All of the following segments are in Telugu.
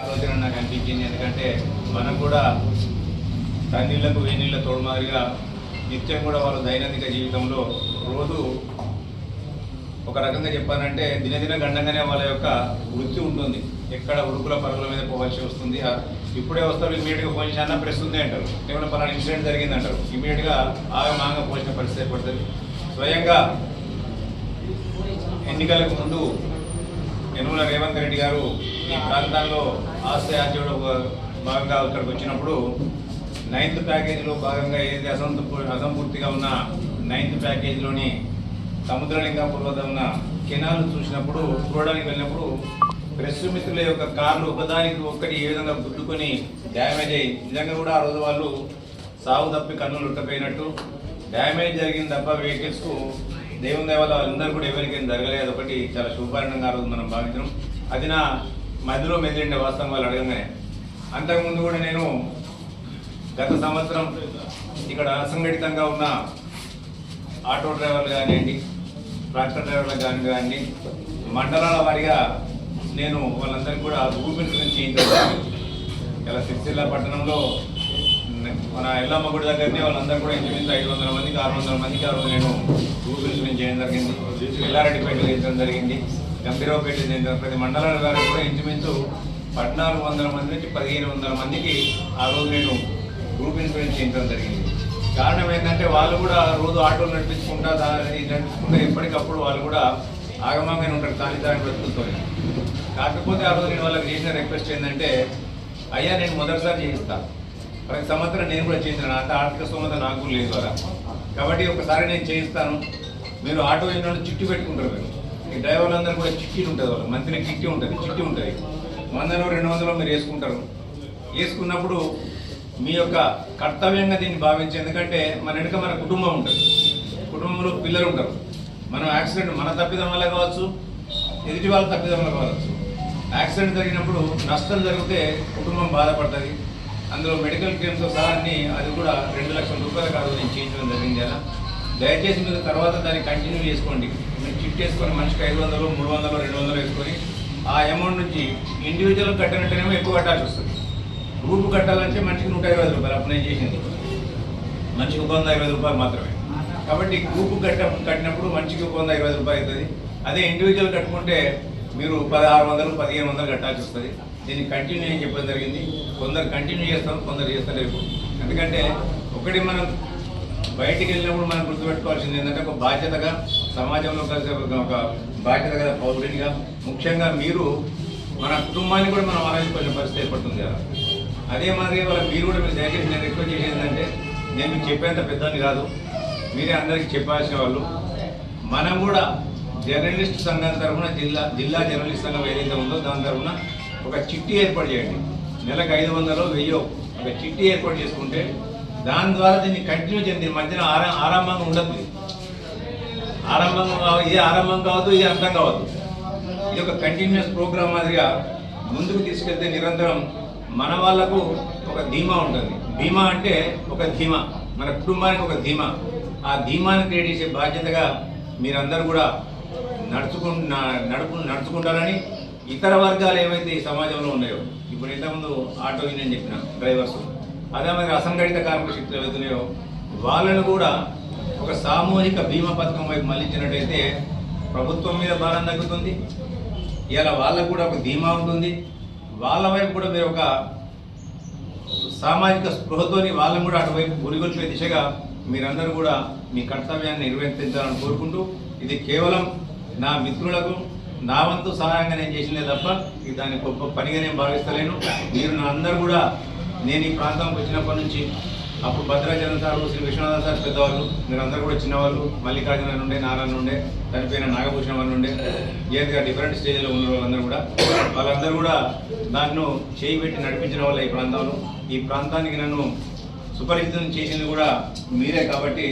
ఆలోచన నాకు అనిపించింది ఎందుకంటే మనం కూడా తన్నీళ్ళకు వేనీళ్ళ తోడుమారిగా నిత్యం కూడా వాళ్ళ దైనందిక జీవితంలో రోజు ఒక రకంగా చెప్పానంటే దినదిన గండంగానే వాళ్ళ యొక్క వృత్తి ఉంటుంది. ఎక్కడ ఉరుకుల పరుగుల మీద పోవాల్సి వస్తుంది. ఇప్పుడే వస్తారు ఇమీడియట్గా ఫోన్ చేసి అన్న ప్రెస్ ఉంది అంటారు. ఏమైనా పలానా ఇన్సిడెంట్ జరిగింది అంటారు. ఇమీడియట్గా ఆగమాగ పోసిన పరిస్థితి ఏర్పడుతుంది. స్వయంగా ఎన్నికలకు ముందు యనుమల రేవంత్ రెడ్డి గారు ఈ ప్రాంతాల్లో ఆస్తి ఆచరణ భాగంగా అక్కడికి వచ్చినప్పుడు నైన్త్ ప్యాకేజీలో భాగంగా ఏది అసంత అసంపూర్తిగా ఉన్న నైన్త్ ప్యాకేజీలోని సముద్రలింగాపూర్ వద్ద ఉన్న కెనాల్ చూసినప్పుడు చూడడానికి వెళ్ళినప్పుడు ప్రెస్ మిత్రుల యొక్క కార్లు ఒకదానికి ఒక్కటి ఏ విధంగా గుద్దుకొని డ్యామేజ్ అయ్యి నిజంగా కూడా ఆ రోజు వాళ్ళు సాగు తప్పి కన్నులు ఉట్టపోయినట్టు డ్యామేజ్ జరిగింది తప్ప వెహికల్స్కు దేవుని దేవాల వాళ్ళందరూ కూడా ఎవరికైనా జరగలేదు. ఒకటి చాలా శుభారణంగా ఆ రోజు మనం భావించడం. అది నా మధ్యలో మెదిలిండే వాస్తవం వాళ్ళు అడగంగానే. అంతకుముందు కూడా నేను గత సంవత్సరం ఇక్కడ అసంఘటితంగా ఉన్న ఆటో డ్రైవర్లు కానివ్వండి ట్రాక్టర్ డ్రైవర్లు కానీ కానీ మండలాల వారిగా నేను వాళ్ళందరికీ కూడా గూగుల్ నుంచి ఇలా సిరిసిల్ల పట్టణంలో మన ఎల్లమ్మ గుడి దగ్గరనే వాళ్ళందరూ కూడా ఇంచుమించు ఐదు వందల మందికి ఆరు వందల మందికి ఆ రోజు నేను గూగుల్ నుంచి చేయడం జరిగింది. ఎల్లారెడ్డిపేట చేయడం జరిగింది. గంభీరావుపేట చేయడం ప్రతి మండలాల వారికి కూడా ఇంచుమించు పద్నాలుగు వందల మంది నుంచి పదిహేను వందల మందికి ఆ రోజు నేను గ్రూప్ ఇన్సూరెన్స్ చేయించడం జరిగింది. కారణం ఏంటంటే వాళ్ళు కూడా రోజు ఆటోలు నడిపించుకుంటా దాని నడిపించుకుంటా ఎప్పటికప్పుడు వాళ్ళు కూడా ఆగమంగానే ఉంటారు. ఖాళీ దాని బ్రతుకుతో. కాకపోతే ఆ రోజు నేను వాళ్ళకి చేసిన రిక్వెస్ట్ ఏంటంటే అయ్యా నేను మొదటిసారి చేయిస్తాను ప్రతి సంవత్సరం నేను కూడా చేయించాను. అంత ఆర్థిక స్థోమత నాకు లేదు అలా. కాబట్టి ఒకసారి నేను చేయిస్తాను. మీరు ఆటో యూనియన్ చిట్టి పెట్టుకుంటారు మీరు ఈ డ్రైవర్లందరూ కూడా చిట్టి ఉంటుంది వాళ్ళు మంత్లీ చిట్టి ఉంటుంది. చిట్టి ఉంటుంది. వందలో రెండు వందలో మీరు వేసుకుంటారు. వేసుకున్నప్పుడు మీ యొక్క కర్తవ్యంగా దీన్ని భావించి ఎందుకంటే మన వెనుక మన కుటుంబం ఉంటుంది. కుటుంబంలో పిల్లలు ఉంటారు. మనం యాక్సిడెంట్ మన తప్పిదం వల్ల కావచ్చు ఎదుటి వాళ్ళ తప్పిదం వల్ల కావచ్చు. యాక్సిడెంట్ జరిగినప్పుడు నష్టం జరిగితే కుటుంబం బాధపడుతుంది. అందులో మెడికల్ క్లెయిమ్తో సహాన్ని అది కూడా రెండు లక్షల రూపాయల కాదు నేను చేయించడం జరిగింది అలా. దయచేసి మీరు తర్వాత దాన్ని కంటిన్యూ చేసుకోండి. మీరు చిట్ వేసుకొని మనిషికి ఐదు వందలు మూడు వందలు రెండు వందలు వేసుకొని ఆ అమౌంట్ నుంచి ఇండివిజువల్ కట్టినట్టేమో ఎక్కువ కట్టాల్సి వస్తుంది. గ్రూప్ కట్టాలంటే మనిషికి నూట ఇరవై రూపాయలు అప్లై చేసింది. మనిషికి ఒక వంద ఇరవై రూపాయలు మాత్రమే. కాబట్టి గ్రూప్ కట్ట కట్టినప్పుడు మనిషికి ఒక వంద ఇరవై రూపాయలు అవుతుంది. అదే ఇండివిజువల్ కట్టుకుంటే మీరు పదహారు వందలు పదిహేను వందలు కట్టాల్సి వస్తుంది. దీన్ని కంటిన్యూ అని చెప్పడం జరిగింది. కొందరు కంటిన్యూ చేస్తాం కొందరు చేస్తలేరు. ఎందుకంటే ఒకటి మనం బయటికి వెళ్ళినప్పుడు మనం గుర్తుపెట్టుకోవాల్సింది ఏంటంటే ఒక బాధ్యతగా సమాజంలో కలిసి ఒక బాధ్యత కదా పౌరుడిగా ముఖ్యంగా మీరు మన కుటుంబాన్ని కూడా మనం ఆలోచించుకునే పరిస్థితి ఏర్పడుతుంది కదా. అదే మాదిరి వాళ్ళ మీరు కూడా మీరు దయచేసి నేను రిక్వెస్ట్ చేసేది ఏంటంటే నేను మీకు చెప్పేంత పెద్దని కాదు మీరే అందరికీ చెప్పాల్సిన వాళ్ళు. మనం కూడా జర్నలిస్ట్ సంఘం తరఫున జిల్లా జిల్లా జర్నలిస్ట్ సంఘం ఏదైతే ఉందో దాని తరఫున ఒక చిట్టి ఏర్పాటు చేయండి. నెలకు ఐదు వందలు వెయ్యో ఒక చిట్టి ఏర్పాటు చేసుకుంటే దాని ద్వారా దీన్ని కంటిన్యూ చేయండి. దీని మధ్యన ఆరా ఆరంభంగా ఉండదు ఆరంభంగా ఇది ఆరంభం కావద్దు ఇది అర్థం కావద్దు. ఇది ఒక కంటిన్యూస్ ప్రోగ్రామ్ మాదిరిగా ముందుకు తీసుకెళ్తే నిరంతరం మన వాళ్ళకు ఒక ధీమా ఉంటుంది. ధీమా అంటే ఒక ధీమా. మన కుటుంబానికి ఒక ధీమా. ఆ ధీమాని క్రియేట్ చేసే బాధ్యతగా మీరందరూ కూడా నడుచుకు నడుపు నడుచుకుంటారని ఇతర వర్గాలు ఏవైతే ఈ సమాజంలో ఉన్నాయో ఇప్పుడు ఇంతకుముందు ఆటో యూనియన్ చెప్పిన డ్రైవర్స్ అదే మరి అసంఘటిత కార్మిక శక్తులు ఏవైతున్నాయో వాళ్ళను కూడా ఒక సామూహిక బీమా పథకం వైపు మళ్ళించినట్టయితే ప్రభుత్వం మీద భారం తగ్గుతుంది. ఇలా వాళ్ళకు కూడా ఒక ధీమా ఉంటుంది. వాళ్ళ వైపు కూడా మీరు ఒక సామాజిక స్పృహతోని వాళ్ళని కూడా అటువైపు గురిగొల్పే దిశగా మీరందరూ కూడా మీ కర్తవ్యాన్ని నిర్వర్తించాలని కోరుకుంటూ ఇది కేవలం నా మిత్రులకు నా వంతు సహాయంగా నేను చేసినే తప్ప ఇది దాన్ని గొప్ప పనిగా నేను భావిస్తలేను. మీరు నా అందరూ కూడా నేను ఈ ప్రాంతంకి వచ్చినప్పటి నుంచి అప్పుడు భద్రాచలం సార్ శ్రీ విశ్వనాథ సార్ పెద్దవాళ్ళు మీరందరూ కూడా చిన్నవాళ్ళు మల్లికార్జున నుండే నారాయణ నుండే చనిపోయిన నాగభూషణం అని ఉండే ఏదిగా డిఫరెంట్ స్టేజ్లో ఉన్న వాళ్ళందరూ కూడా వాళ్ళందరూ కూడా నన్ను చేయి పెట్టి నడిపించిన వల్ల ఈ ప్రాంతంలో. ఈ ప్రాంతానికి నన్ను సుపరిచితం చేసింది కూడా మీరే కాబట్టి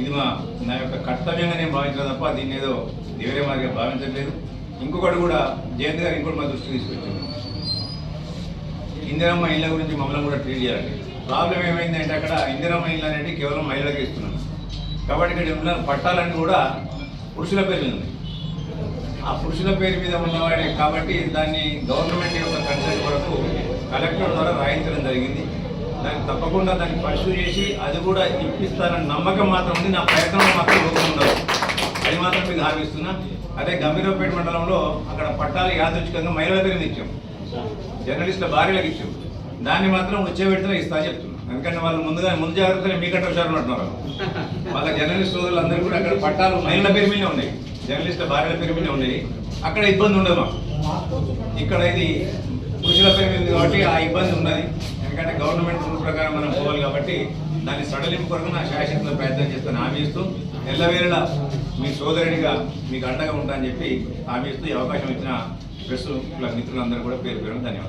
ఇది మా నా యొక్క కర్తవ్యంగా నేను భావించిన తప్ప దీన్ని ఏదో వేరే మాదిరిగా భావించట్లేదు. ఇంకొకటి కూడా జయంత్ గారు ఇంకోటి మా దృష్టికి తీసుకొచ్చింది ఇందిరమ్మ ఇళ్ళ గురించి మమ్మల్ని కూడా ట్రీట్ చేయాలి ప్రాబ్లం ఏమైందంటే అక్కడ ఇందిరమ్మ ఇల్లు అనేది కేవలం మహిళలకు ఇస్తున్నాను. కాబట్టి ఇక్కడ ఉన్న పట్టాలన్నీ కూడా పురుషుల పేరు ఉంది ఆ పురుషుల పేరు మీద ఉన్నవాడే కాబట్టి దాన్ని గవర్నమెంట్ యొక్క కన్సల్ట్ వరకు కలెక్టర్ ద్వారా రాయించడం జరిగింది. దాన్ని తప్పకుండా దాన్ని పర్సూ చేసి అది కూడా ఇప్పిస్తారని నమ్మకం మాత్రం ఉంది. నా ప్రయత్నం మాత్రం లోపం ఉండదు. అది మాత్రం మీకు హామీస్తున్నా అదే గంభీరపేట మండలంలో అక్కడ పట్టాలు యాదృచ్ఛికంగా మహిళల పేరు ఇచ్చాం. జర్నలిస్టుల భార్యలకు ఇచ్చాం. దాన్ని మాత్రం వచ్చే పెడితే ఇస్తా చెప్తున్నాను ఎందుకంటే వాళ్ళు ముందుగా ముందు జాగ్రత్తగా మీకంటే హుషారు అంటున్నారు వాళ్ళ జర్నలిస్ట్ సోదరులు అందరూ కూడా అక్కడ పట్టాలు మహిళల పేరు మీదే ఉన్నాయి. జర్నలిస్టుల భార్యల పేరు మీద ఉన్నాయి. అక్కడ ఇబ్బంది ఉండదు. మాకు ఇక్కడ ఇది పురుషుల పేరు మీద ఉంది కాబట్టి ఆ ఇబ్బంది ఉన్నది. ఎందుకంటే గవర్నమెంట్ రూల్ ప్రకారం మనం పోవాలి కాబట్టి దాన్ని సడలింపు కొరకు నా శాశ్వత ప్రయత్నం చేస్తాను. హామీ ఇస్తూ ఎల్లవేళలా మీ సోదరుడిగా మీకు అండగా ఉంటా అని చెప్పి హామీ ఇస్తూ ఈ అవకాశం ఇచ్చిన ప్రెస్ మిత్రులందరూ కూడా పేరు పేరు ధన్యవాదాలు.